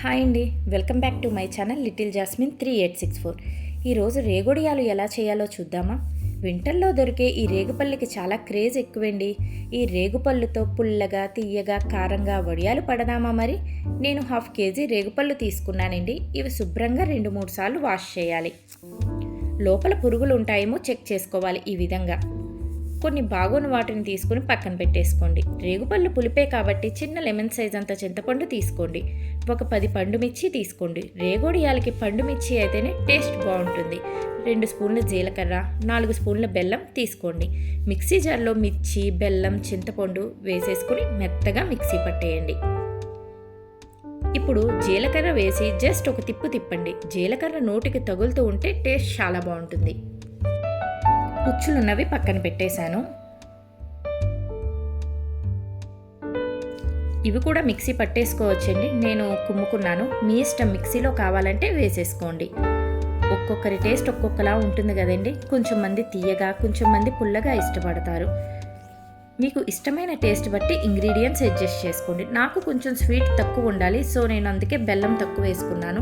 Hi అండి. Welcome back to my channel Little Jasmine three eight six four. ఈరోజు రేగొడియాలు ఎలా చేయాలో చూద్దామా? వింటర్లో దొరికే ఈ రేగుపల్లికి చాలా క్రేజ్ ఎక్కువండి. ఈ రేగుపళ్ళుతో పుల్లగా తీయగా కారంగా వడియాలు పడదామా మరి? నేను హాఫ్ కేజీ రేగుపళ్ళు తీసుకున్నానండి. ఇవి శుభ్రంగా రెండు మూడు సార్లు వాష్ చేయాలి. లోపల పురుగులు ఉంటాయేమో చెక్ చేసుకోవాలి ఈ విధంగా. కొన్ని బాగున్న వాటిని తీసుకుని పక్కన పెట్టేసుకోండి. రేగుపళ్ళు పులిపే కాబట్టి చిన్న లెమన్ సైజ్ అంత చింతపండు తీసుకోండి. ఒక పది పండు మిర్చి తీసుకోండి. రేగోడియాలకి పండు మిర్చి అయితేనే టేస్ట్ బాగుంటుంది. రెండు స్పూన్ల జీలకర్ర నాలుగు స్పూన్ల బెల్లం తీసుకోండి. మిక్సీ జార్లో మిర్చి బెల్లం చింతపండు వేసేసుకుని మెత్తగా మిక్సీ పట్టేయండి. ఇప్పుడు జీలకర్ర వేసి జస్ట్ ఒక తిప్పు తిప్పండి. జీలకర్ర నోటికి తగులుతూ ఉంటే టేస్ట్ చాలా బాగుంటుంది. పుచ్చులున్నవి పక్కన పెట్టేశాను. ఇవి కూడా మిక్సీ పట్టేసుకోవచ్చండి. నేను కుమ్ముకున్నాను. మీ ఇష్టం మిక్సీలో కావాలంటే వేసేసుకోండి. ఒక్కొక్కరి టేస్ట్ ఒక్కొక్కలా ఉంటుంది కదండి. కొంచెం మంది తీయగా కొంచెం మంది పుల్లగా ఇష్టపడతారు. మీకు ఇష్టమైన టేస్ట్ బట్టి ఇంగ్రీడియంట్స్ అడ్జస్ట్ చేసుకోండి. నాకు కొంచెం స్వీట్ తక్కువ ఉండాలి సో నేను అందుకే బెల్లం తక్కువ వేసుకున్నాను.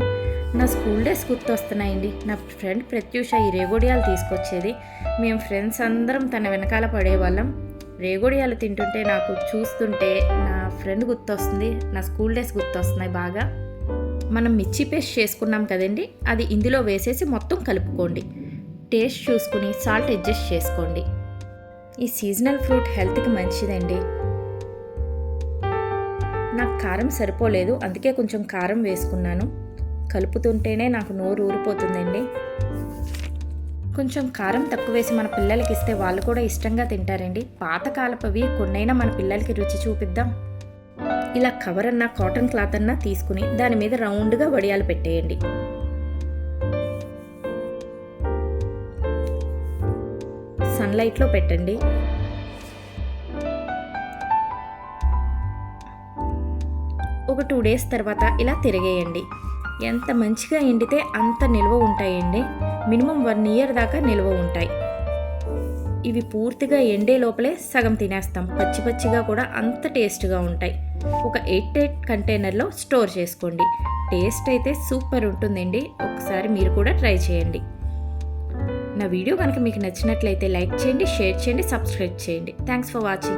నా స్కూల్ డేస్ గుర్తొస్తున్నాయండి. నా ఫ్రెండ్ ప్రత్యూష ఈ రేగోడియాలు తీసుకొచ్చేది. మేము ఫ్రెండ్స్ అందరం తన వెనకాల పడేవాళ్ళం. రేగోడియాలు తింటుంటే నాకు చూస్తుంటే నా ఫ్రెండ్ గుర్తొస్తుంది. నా స్కూల్ డేస్ గుర్తొస్తున్నాయి బాగా. మనం మిర్చి పేస్ట్ చేసుకున్నాం కదండి. అది ఇందులో వేసేసి మొత్తం కలుపుకోండి. టేస్ట్ చూసుకుని సాల్ట్ అడ్జస్ట్ చేసుకోండి. ఈ సీజనల్ ఫ్రూట్ హెల్త్కి మంచిదండి. నాకు కారం సరిపోలేదు. అందుకే కొంచెం కారం వేసుకున్నాను. కలుపుతుంటేనే నాకు నోరు ఊరిపోతుందండి. కొంచెం కారం తక్కువ వేసి మన పిల్లలకి ఇస్తే వాళ్ళు కూడా ఇష్టంగా తింటారండి. పాతకాలపవి కొన్నైనా మన పిల్లలకి రుచి చూపిద్దాం. ఇలా కవర్ అన్నా కాటన్ క్లాత్ అన్నా తీసుకుని దాని మీద రౌండ్గా వడియాలు పెట్టేయండి. సన్లైట్లో పెట్టండి. ఒక టూ డేస్ తర్వాత ఇలా తిరిగేయండి. ఎంత మంచిగా ఎండితే అంత నిల్వ ఉంటాయండి. మినిమం వన్ ఇయర్ దాకా నిల్వ ఉంటాయి. ఇవి పూర్తిగా ఎండే లోపలే సగం తినేస్తాం. పచ్చి పచ్చిగా కూడా అంత టేస్ట్గా ఉంటాయి. ఒక ఎయిట్ ఎయిట్ కంటైనర్లో స్టోర్ చేసుకోండి. టేస్ట్ అయితే సూపర్ ఉంటుందండి. ఒకసారి మీరు కూడా ట్రై చేయండి. నా వీడియో కనుక మీకు నచ్చినట్లయితే లైక్ చేయండి షేర్ చేయండి సబ్స్క్రైబ్ చేయండి. Thanks for watching.